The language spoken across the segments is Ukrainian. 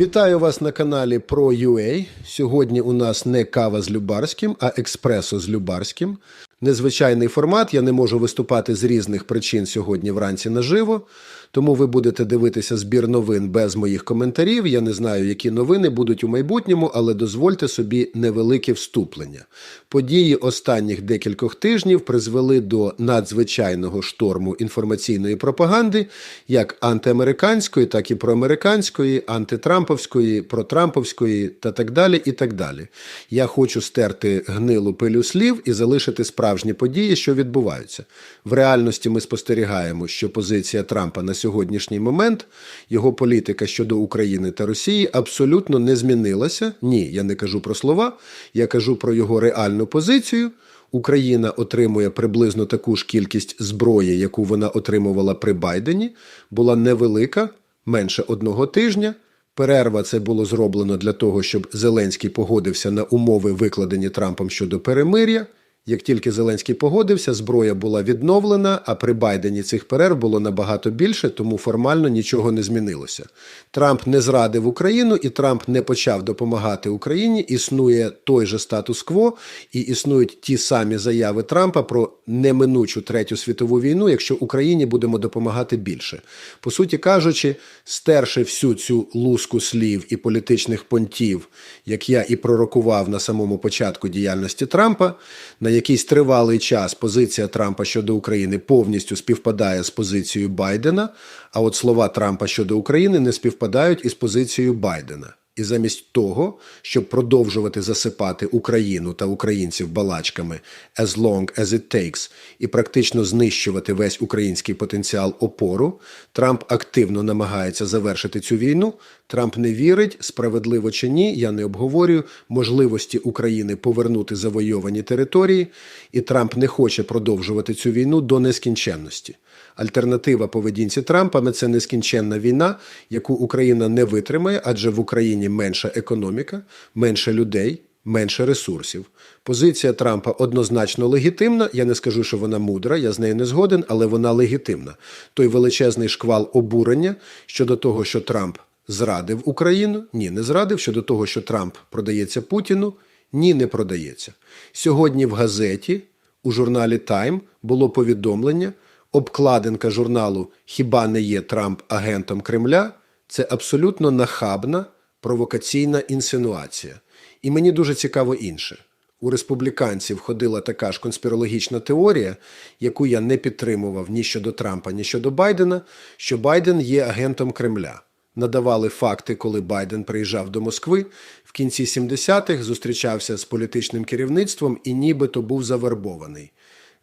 Вітаю вас на каналі Pro.ua. Сьогодні у нас не кава з Любарським, а експресо з Любарським. Незвичайний формат. Я не можу виступати з різних причин сьогодні вранці наживо. Тому ви будете дивитися збір новин без моїх коментарів. Я не знаю, які новини будуть у майбутньому, але дозвольте собі невелике вступлення. Події останніх декількох тижнів призвели до надзвичайного шторму інформаційної пропаганди, як антиамериканської, так і проамериканської, антитрамповської, протрамповської та так далі. І так далі. Я хочу стерти гнилу пилю слів і залишити справжні події, що відбуваються. В реальності ми спостерігаємо, що позиція Трампа на сьогоднішній момент, його політика щодо України та Росії абсолютно не змінилася. Ні, я не кажу про слова, я кажу про його реальну позицію. Україна отримує приблизно таку ж кількість зброї, яку вона отримувала при Байдені, була невелика, менше одного тижня. Перерва це було зроблено для того, щоб Зеленський погодився на умови, викладені Трампом щодо перемир'я. Як тільки Зеленський погодився, зброя була відновлена, а при Байдені цих перерв було набагато більше, тому формально нічого не змінилося. Трамп не зрадив Україну і Трамп не почав допомагати Україні. Існує той же статус-кво, і існують ті самі заяви Трампа про неминучу третю світову війну, якщо Україні будемо допомагати більше. По суті кажучи, стерши всю цю луску слів і політичних понтів, як я і пророкував на самому початку діяльності Трампа. На якийсь тривалий час позиція Трампа щодо України повністю співпадає з позицією Байдена, а от слова Трампа щодо України не співпадають із позицією Байдена. І замість того, щоб продовжувати засипати Україну та українців балачками as long as it takes і практично знищувати весь український потенціал опору, Трамп активно намагається завершити цю війну. Трамп не вірить, справедливо чи ні, я не обговорюю можливості України повернути завойовані території, і Трамп не хоче продовжувати цю війну до нескінченності. Альтернатива поведінці Трампа це нескінченна війна, яку Україна не витримає, адже в Україні менша економіка, менше людей, менше ресурсів. Позиція Трампа однозначно легітимна. Я не скажу, що вона мудра, я з нею не згоден, але вона легітимна. Той величезний шквал обурення щодо того, що Трамп зрадив Україну, ні, не зрадив. Щодо того, що Трамп продається Путіну, ні, не продається. Сьогодні в газеті у журналі Тайм було повідомлення обкладинка журналу Хіба не є Трамп агентом Кремля? Це абсолютно нахабна провокаційна інсинуація. І мені дуже цікаво інше. У республіканців ходила така ж конспірологічна теорія, яку я не підтримував ні щодо Трампа, ні щодо Байдена, що Байден є агентом Кремля. Надавали факти, коли Байден приїжджав до Москви в кінці 70-х, зустрічався з політичним керівництвом і нібито був завербований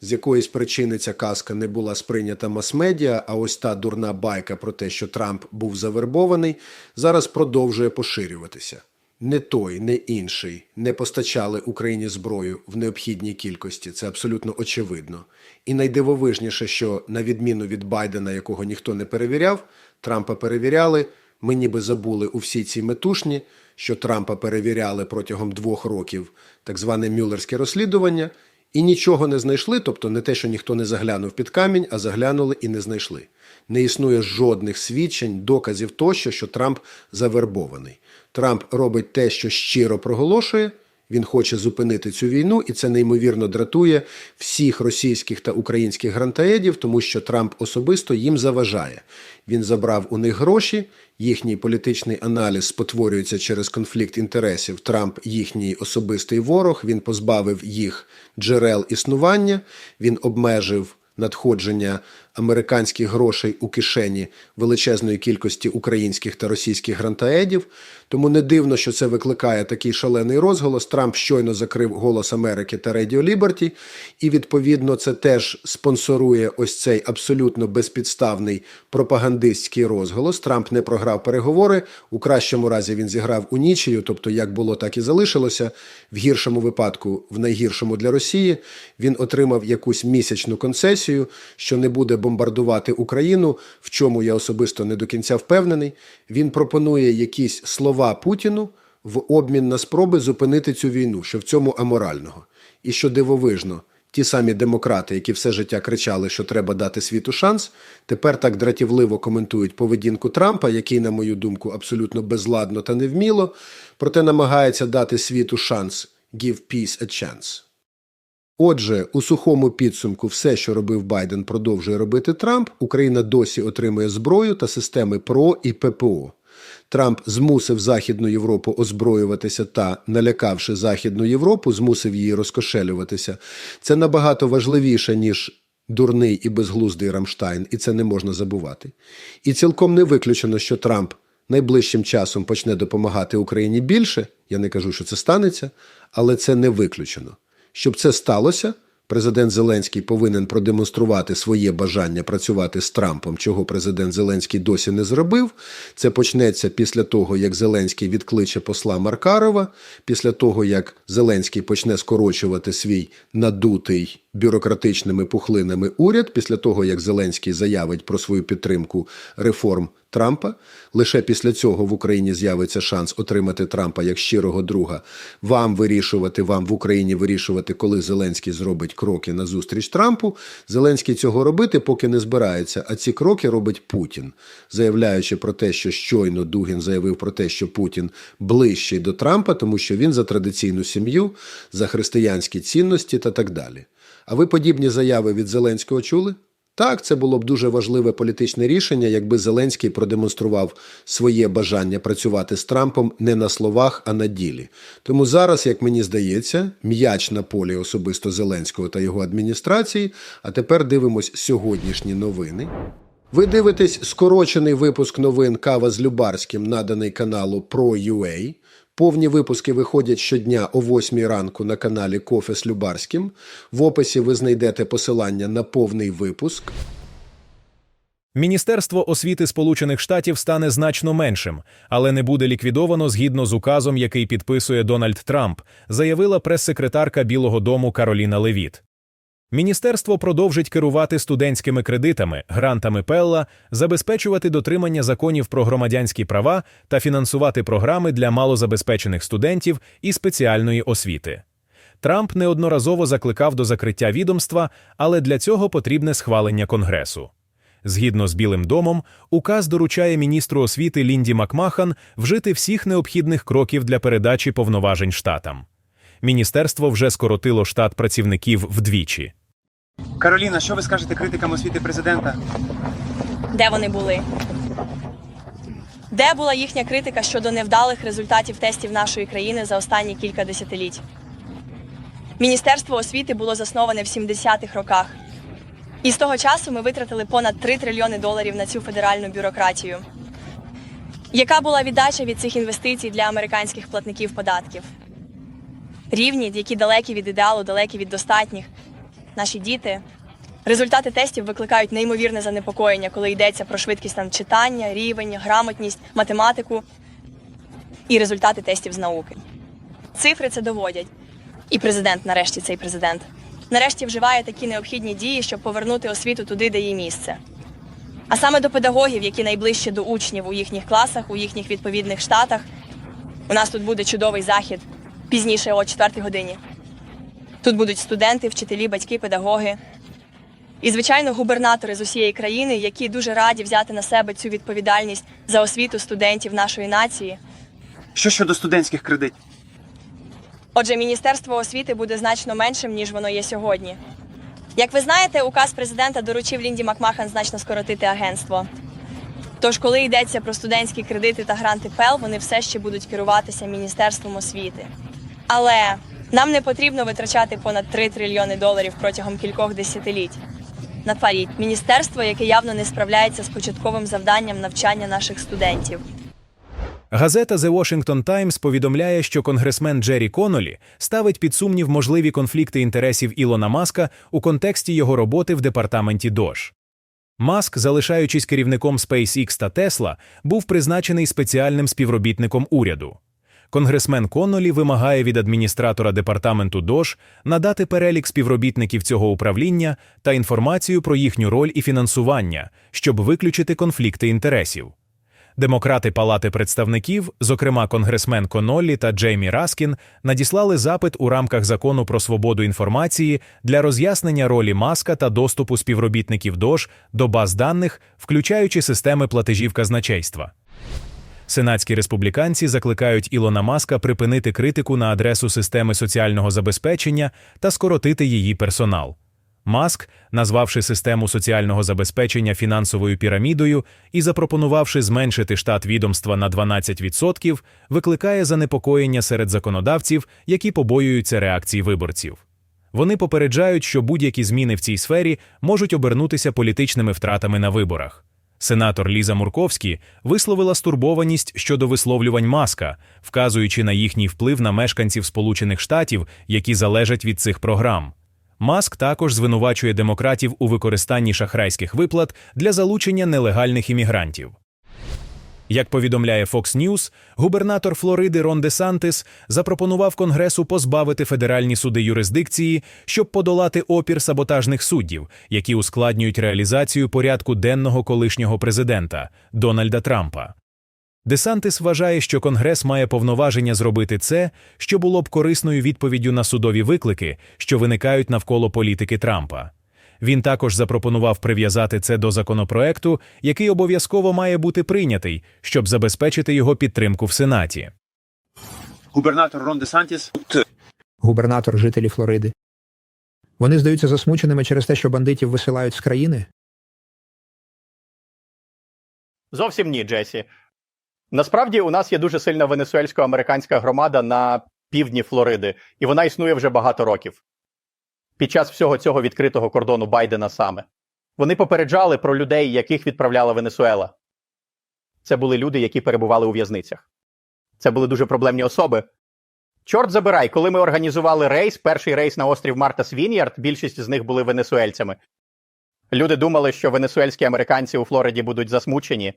з якоїсь причини ця казка не була сприйнята мас-медіа, а ось та дурна байка про те, що Трамп був завербований, зараз продовжує поширюватися. Не той, не інший не постачали Україні зброю в необхідній кількості. Це абсолютно очевидно. І найдивовижніше, що на відміну від Байдена, якого ніхто не перевіряв, Трампа перевіряли. Ми ніби забули у всій цій метушні, що Трампа перевіряли протягом двох років так зване мюллерське розслідування. І нічого не знайшли, тобто не те, що ніхто не заглянув під камінь, а заглянули і не знайшли. Не існує жодних свідчень, доказів тощо, що Трамп завербований. Трамп робить те, що щиро проголошує. Він хоче зупинити цю війну, і це неймовірно дратує всіх російських та українських грантаєдів, тому що Трамп особисто їм заважає. Він забрав у них гроші, їхній політичний аналіз спотворюється через конфлікт інтересів. Трамп їхній особистий ворог. Він позбавив їх джерел існування, він обмежив надходження американських грошей у кишені величезної кількості українських та російських грантаедів. Тому не дивно, що це викликає такий шалений розголос. Трамп щойно закрив голос Америки та Радіо Ліберті, і відповідно це теж спонсорує ось цей абсолютно безпідставний пропагандистський розголос. Трамп не програв переговори. У кращому разі він зіграв у нічию, тобто як було, так і залишилося. В гіршому випадку, в найгіршому для Росії, він отримав якусь місячну концесію, що не буде бомбардувати Україну, в чому я особисто не до кінця впевнений. Він пропонує якісь слова Путіну в обмін на спроби зупинити цю війну, що в цьому аморального. І що дивовижно, ті самі демократи, які все життя кричали, що треба дати світу шанс, тепер так дратівливо коментують поведінку Трампа, який, на мою думку, абсолютно безладно та невміло, проте намагається дати світу шанс «give peace a chance». Отже, у сухому підсумку все, що робив Байден, продовжує робити Трамп. Україна досі отримує зброю та системи ПРО і ППО. Трамп змусив Західну Європу озброюватися та, налякавши Західну Європу, змусив її розкошелюватися. Це набагато важливіше, ніж дурний і безглуздий Рамштайн, і це не можна забувати. І цілком не виключено, що Трамп найближчим часом почне допомагати Україні більше. Я не кажу, що це станеться, але це не виключено. Щоб це сталося, президент Зеленський повинен продемонструвати своє бажання працювати з Трампом, чого президент Зеленський досі не зробив. Це почнеться після того, як Зеленський відкличе посла Маркарова, після того, як Зеленський почне скорочувати свій надутий бюрократичними пухлинами уряд, після того, як Зеленський заявить про свою підтримку реформ Трампа. Лише після цього в Україні з'явиться шанс отримати Трампа як щирого друга. Вам вирішувати, вам в Україні вирішувати, коли Зеленський зробить кроки на зустріч Трампу. Зеленський цього робити поки не збирається. А ці кроки робить Путін, заявляючи про те, що щойно Дугін заявив про те, що Путін ближчий до Трампа, тому що він за традиційну сім'ю, за християнські цінності та так далі. А ви подібні заяви від Зеленського чули? Так, це було б дуже важливе політичне рішення, якби Зеленський продемонстрував своє бажання працювати з Трампом не на словах, а на ділі. Тому зараз, як мені здається, м'яч на полі особисто Зеленського та його адміністрації. А тепер дивимось сьогоднішні новини. Ви дивитесь скорочений випуск новин Кава з Любарським, наданий каналу Pro.ua. Повні випуски виходять щодня о 8 ранку на каналі Кофе з Любарським. В описі ви знайдете посилання на повний випуск. Міністерство освіти Сполучених Штатів стане значно меншим, але не буде ліквідовано згідно з указом, який підписує Дональд Трамп, заявила прес-секретарка Білого Дому Кароліна Левіт. Міністерство продовжить керувати студентськими кредитами, грантами Пелла, забезпечувати дотримання законів про громадянські права та фінансувати програми для малозабезпечених студентів і спеціальної освіти. Трамп неодноразово закликав до закриття відомства, але для цього потрібне схвалення Конгресу. Згідно з Білим домом, указ доручає міністру освіти Лінді Макмахан вжити всіх необхідних кроків для передачі повноважень штатам. Міністерство вже скоротило штат працівників вдвічі. Кароліна, що ви скажете критикам освіти президента? Де вони були? Де була їхня критика щодо невдалих результатів тестів нашої країни за останні кілька десятиліть? Міністерство освіти було засноване в 70-х роках. І з того часу ми витратили понад 3 трильйони доларів на цю федеральну бюрократію. Яка була віддача від цих інвестицій для американських платників податків? Рівні, які далекі від ідеалу, далекі від достатніх. Наші діти. Результати тестів викликають неймовірне занепокоєння, коли йдеться про швидкість там читання, рівень, грамотність, математику і результати тестів з науки. Цифри це доводять. І президент, нарешті, цей президент, нарешті вживає такі необхідні дії, щоб повернути освіту туди, де її місце. А саме до педагогів, які найближче до учнів у їхніх класах, у їхніх відповідних штатах. У нас тут буде чудовий захід пізніше о 4 годині. Тут будуть студенти, вчителі, батьки, педагоги. І, звичайно, губернатори з усієї країни, які дуже раді взяти на себе цю відповідальність за освіту студентів нашої нації. Що щодо студентських кредитів? Отже, Міністерство освіти буде значно меншим, ніж воно є сьогодні. Як ви знаєте, указ президента доручив Лінді Макмахан значно скоротити агентство. Тож, коли йдеться про студентські кредити та гранти ПЕЛ, вони все ще будуть керуватися Міністерством освіти. Але нам не потрібно витрачати понад 3 трильйони доларів протягом кількох десятиліть. Натворіть міністерство, яке явно не справляється з початковим завданням навчання наших студентів. Газета The Washington Times повідомляє, що конгресмен Джері Конолі ставить під сумнів можливі конфлікти інтересів Ілона Маска у контексті його роботи в департаменті Дож. Маск, залишаючись керівником SpaceX та Tesla, був призначений спеціальним співробітником уряду. Конгресмен Коннолі вимагає від адміністратора департаменту ДОЖ надати перелік співробітників цього управління та інформацію про їхню роль і фінансування, щоб виключити конфлікти інтересів. Демократи Палати представників, зокрема конгресмен Коноллі та Джеймі Раскін, надіслали запит у рамках закону про свободу інформації для роз'яснення ролі маска та доступу співробітників ДОЖ до баз даних, включаючи системи платежів казначейства. Сенатські республіканці закликають Ілона Маска припинити критику на адресу системи соціального забезпечення та скоротити її персонал. Маск, назвавши систему соціального забезпечення фінансовою пірамідою і запропонувавши зменшити штат відомства на 12%, викликає занепокоєння серед законодавців, які побоюються реакцій виборців. Вони попереджають, що будь-які зміни в цій сфері можуть обернутися політичними втратами на виборах. Сенатор Ліза Мурковський висловила стурбованість щодо висловлювань Маска, вказуючи на їхній вплив на мешканців Сполучених Штатів, які залежать від цих програм. Маск також звинувачує демократів у використанні шахрайських виплат для залучення нелегальних іммігрантів. Як повідомляє Fox News, губернатор Флориди Рон Де Сантис запропонував Конгресу позбавити федеральні суди юрисдикції, щоб подолати опір саботажних суддів, які ускладнюють реалізацію порядку денного колишнього президента Дональда Трампа. Десантис вважає, що Конгрес має повноваження зробити це, що було б корисною відповіддю на судові виклики, що виникають навколо політики Трампа. Він також запропонував прив'язати це до законопроекту, який обов'язково має бути прийнятий, щоб забезпечити його підтримку в Сенаті. Губернатор Рон Де Сантіс. губернатор жителі Флориди. Вони здаються засмученими через те, що бандитів висилають з країни. Зовсім ні, Джесі. Насправді у нас є дуже сильна венесуельсько-американська громада на півдні Флориди, і вона існує вже багато років. Під час всього цього відкритого кордону Байдена саме. Вони попереджали про людей, яких відправляла Венесуела. Це були люди, які перебували у в'язницях. Це були дуже проблемні особи. Чорт забирай, коли ми організували рейс, перший рейс на острів Мартас Віньярд, більшість з них були венесуельцями. Люди думали, що венесуельські американці у Флориді будуть засмучені.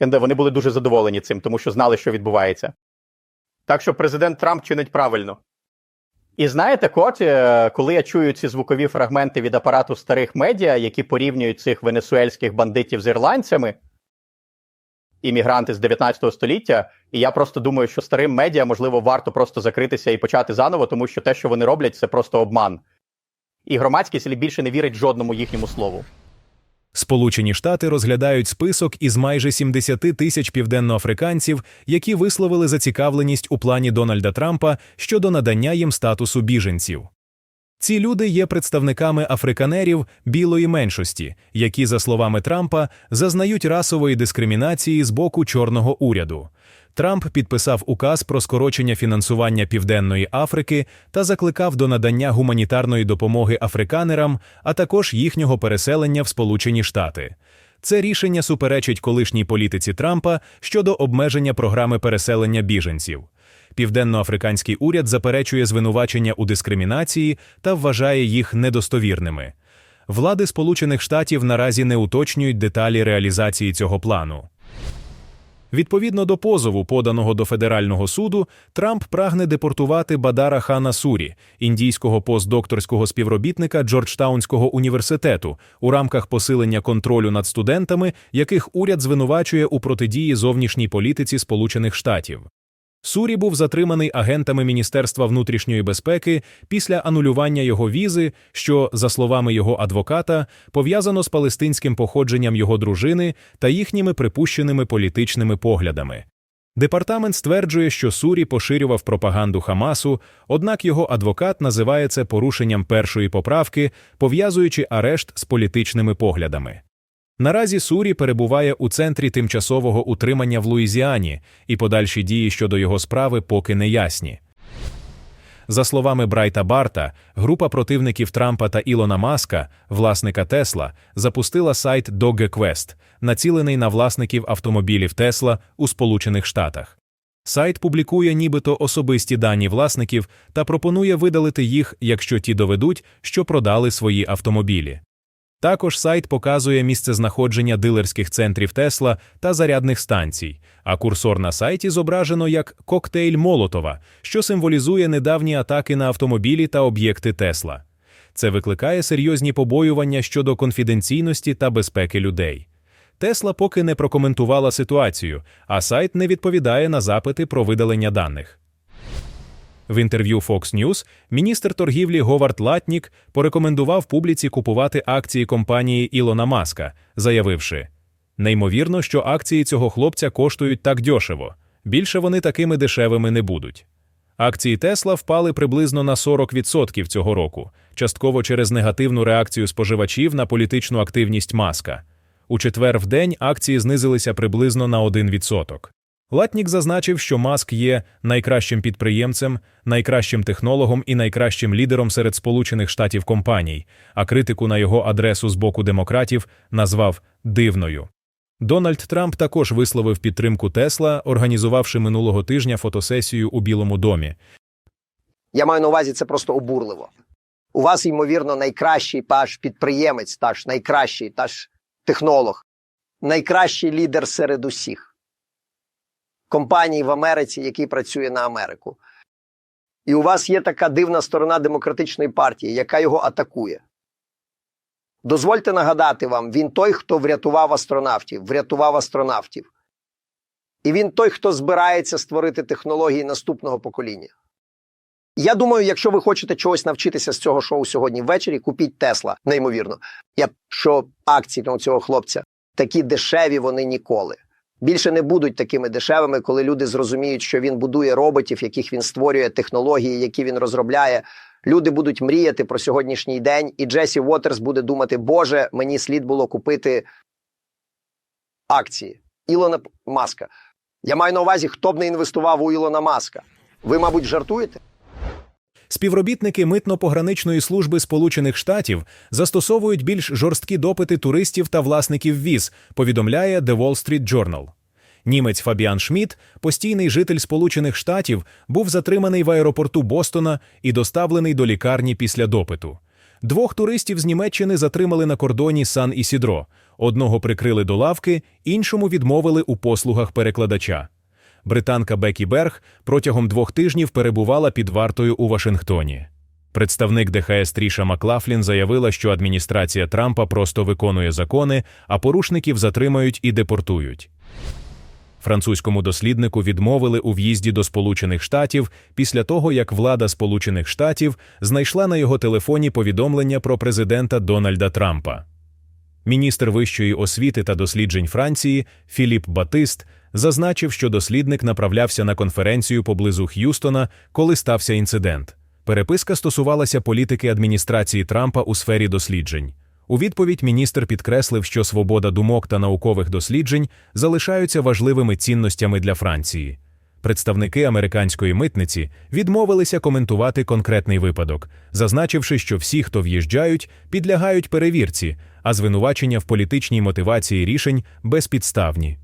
І Вони були дуже задоволені цим, тому що знали, що відбувається. Так що президент Трамп чинить правильно. І знаєте, Кот, е, коли я чую ці звукові фрагменти від апарату старих медіа, які порівнюють цих венесуельських бандитів з ірландцями, іммігранти з 19 століття, і я просто думаю, що старим медіа, можливо, варто просто закритися і почати заново, тому що те, що вони роблять, це просто обман. І громадськість більше не вірить жодному їхньому слову. Сполучені Штати розглядають список із майже 70 тисяч південноафриканців, які висловили зацікавленість у плані Дональда Трампа щодо надання їм статусу біженців. Ці люди є представниками африканерів білої меншості, які, за словами Трампа, зазнають расової дискримінації з боку чорного уряду. Трамп підписав указ про скорочення фінансування Південної Африки та закликав до надання гуманітарної допомоги африканерам, а також їхнього переселення в Сполучені Штати. Це рішення суперечить колишній політиці Трампа щодо обмеження програми переселення біженців. Південноафриканський уряд заперечує звинувачення у дискримінації та вважає їх недостовірними. Влади Сполучених Штатів наразі не уточнюють деталі реалізації цього плану. Відповідно до позову, поданого до федерального суду, Трамп прагне депортувати Бадара Хана Сурі, індійського постдокторського співробітника Джорджтаунського університету, у рамках посилення контролю над студентами, яких уряд звинувачує у протидії зовнішній політиці Сполучених Штатів. Сурі був затриманий агентами Міністерства внутрішньої безпеки після анулювання його візи, що, за словами його адвоката, пов'язано з палестинським походженням його дружини та їхніми припущеними політичними поглядами. Департамент стверджує, що Сурі поширював пропаганду Хамасу, однак його адвокат називає це порушенням першої поправки, пов'язуючи арешт з політичними поглядами. Наразі Сурі перебуває у центрі тимчасового утримання в Луїзіані, і подальші дії щодо його справи поки не ясні. За словами Брайта Барта, група противників Трампа та Ілона Маска, власника Тесла, запустила сайт DogeQuest, націлений на власників автомобілів Тесла у Сполучених Штатах. Сайт публікує нібито особисті дані власників та пропонує видалити їх, якщо ті доведуть, що продали свої автомобілі. Також сайт показує місцезнаходження дилерських центрів Тесла та зарядних станцій, а курсор на сайті зображено як коктейль Молотова, що символізує недавні атаки на автомобілі та об'єкти Тесла. Це викликає серйозні побоювання щодо конфіденційності та безпеки людей. Тесла поки не прокоментувала ситуацію, а сайт не відповідає на запити про видалення даних. В інтерв'ю Fox News міністр торгівлі Говард Латнік порекомендував публіці купувати акції компанії Ілона Маска, заявивши: неймовірно, що акції цього хлопця коштують так дешево. Більше вони такими дешевими не будуть. Акції Тесла впали приблизно на 40% цього року, частково через негативну реакцію споживачів на політичну активність Маска. У четвер в день акції знизилися приблизно на 1%. Латнік зазначив, що Маск є найкращим підприємцем, найкращим технологом і найкращим лідером серед Сполучених Штатів компаній, а критику на його адресу з боку демократів назвав дивною. Дональд Трамп також висловив підтримку Тесла, організувавши минулого тижня фотосесію у Білому домі. Я маю на увазі це просто обурливо. У вас, ймовірно, найкращий ваш підприємець, та найкращий та технолог, найкращий лідер серед усіх компаній в Америці, який працює на Америку. І у вас є така дивна сторона демократичної партії, яка його атакує. Дозвольте нагадати вам, він той, хто врятував астронавтів, врятував астронавтів. І він той, хто збирається створити технології наступного покоління. Я думаю, якщо ви хочете чогось навчитися з цього шоу сьогодні ввечері, купіть Тесла, неймовірно. Я що акції цього хлопця такі дешеві вони ніколи. Більше не будуть такими дешевими, коли люди зрозуміють, що він будує роботів, яких він створює, технології, які він розробляє. Люди будуть мріяти про сьогоднішній день, і Джесі Уотерс буде думати, Боже, мені слід було купити акції Ілона Маска. Я маю на увазі, хто б не інвестував у Ілона Маска. Ви, мабуть, жартуєте? Співробітники митно-пограничної служби Сполучених Штатів застосовують більш жорсткі допити туристів та власників віз, повідомляє The Wall Street Journal. Німець Фабіан Шмідт, постійний житель Сполучених Штатів, був затриманий в аеропорту Бостона і доставлений до лікарні після допиту. Двох туристів з Німеччини затримали на кордоні Сан Ісідро. Одного прикрили до лавки, іншому відмовили у послугах перекладача. Британка Бекі Берг протягом двох тижнів перебувала під вартою у Вашингтоні. Представник ДХС Тріша Маклафлін заявила, що адміністрація Трампа просто виконує закони, а порушників затримають і депортують. Французькому досліднику відмовили у в'їзді до Сполучених Штатів після того, як влада Сполучених Штатів знайшла на його телефоні повідомлення про президента Дональда Трампа. Міністр вищої освіти та досліджень Франції Філіп Батист зазначив, що дослідник направлявся на конференцію поблизу Х'юстона, коли стався інцидент. Переписка стосувалася політики адміністрації Трампа у сфері досліджень. У відповідь міністр підкреслив, що свобода думок та наукових досліджень залишаються важливими цінностями для Франції. Представники американської митниці відмовилися коментувати конкретний випадок, зазначивши, що всі, хто в'їжджають, підлягають перевірці, а звинувачення в політичній мотивації рішень безпідставні.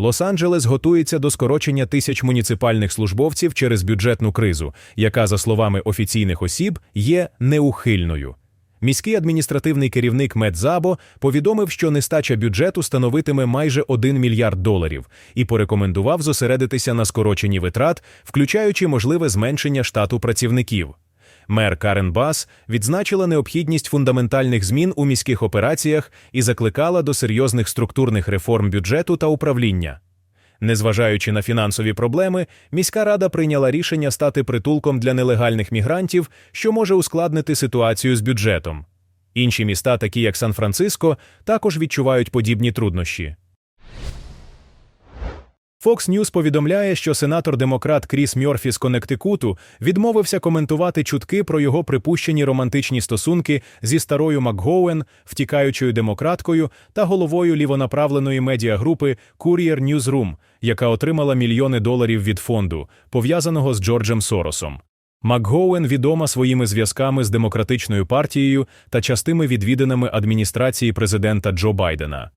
Лос-Анджелес готується до скорочення тисяч муніципальних службовців через бюджетну кризу, яка, за словами офіційних осіб, є неухильною. Міський адміністративний керівник Мед Забо повідомив, що нестача бюджету становитиме майже 1 мільярд доларів, і порекомендував зосередитися на скороченні витрат, включаючи можливе зменшення штату працівників. Мер Карен Бас відзначила необхідність фундаментальних змін у міських операціях і закликала до серйозних структурних реформ бюджету та управління. Незважаючи на фінансові проблеми, міська рада прийняла рішення стати притулком для нелегальних мігрантів, що може ускладнити ситуацію з бюджетом. Інші міста, такі як Сан-Франциско, також відчувають подібні труднощі. Fox News повідомляє, що сенатор-демократ Кріс Мьорфі з Коннектикуту відмовився коментувати чутки про його припущені романтичні стосунки зі старою МакГоуен, втікаючою демократкою та головою лівонаправленої медіагрупи Courier Newsroom, яка отримала мільйони доларів від фонду, пов'язаного з Джорджем Соросом. МакГоуен відома своїми зв'язками з демократичною партією та частими відвідинами адміністрації президента Джо Байдена.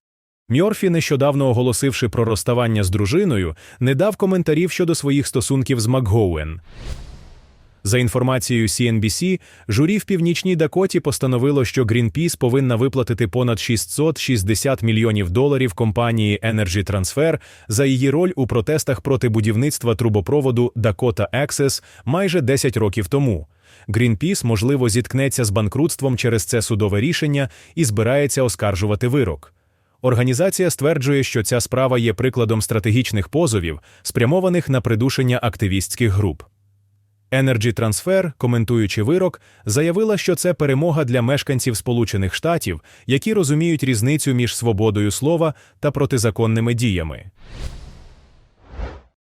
Мьорфі, нещодавно оголосивши про розставання з дружиною, не дав коментарів щодо своїх стосунків з МакГоуен. За інформацією CNBC, журі в Північній Дакоті постановило, що Greenpeace повинна виплатити понад 660 мільйонів доларів компанії Energy Transfer за її роль у протестах проти будівництва трубопроводу Dakota Access майже 10 років тому. Greenpeace, можливо, зіткнеться з банкрутством через це судове рішення і збирається оскаржувати вирок. Організація стверджує, що ця справа є прикладом стратегічних позовів, спрямованих на придушення активістських груп. Energy Transfer, коментуючи вирок, заявила, що це перемога для мешканців Сполучених Штатів, які розуміють різницю між свободою слова та протизаконними діями.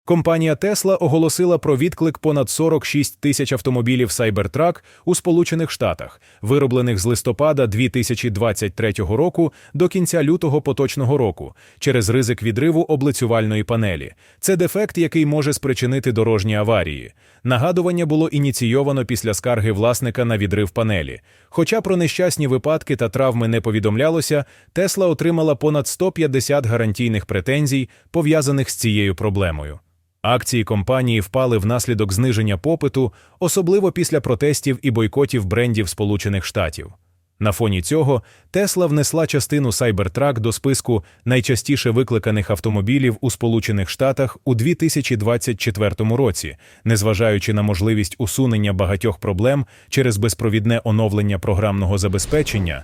Компанія Tesla оголосила про відклик понад 46 тисяч автомобілів Cybertruck у Сполучених Штатах, вироблених з листопада 2023 року до кінця лютого поточного року, через ризик відриву облицювальної панелі. Це дефект, який може спричинити дорожні аварії. Нагадування було ініційовано після скарги власника на відрив панелі. Хоча про нещасні випадки та травми не повідомлялося, Tesla отримала понад 150 гарантійних претензій, пов'язаних з цією проблемою. Акції компанії впали внаслідок зниження попиту, особливо після протестів і бойкотів брендів Сполучених Штатів. На фоні цього Тесла внесла частину Cybertruck до списку найчастіше викликаних автомобілів у Сполучених Штатах у 2024 році, незважаючи на можливість усунення багатьох проблем через безпровідне оновлення програмного забезпечення,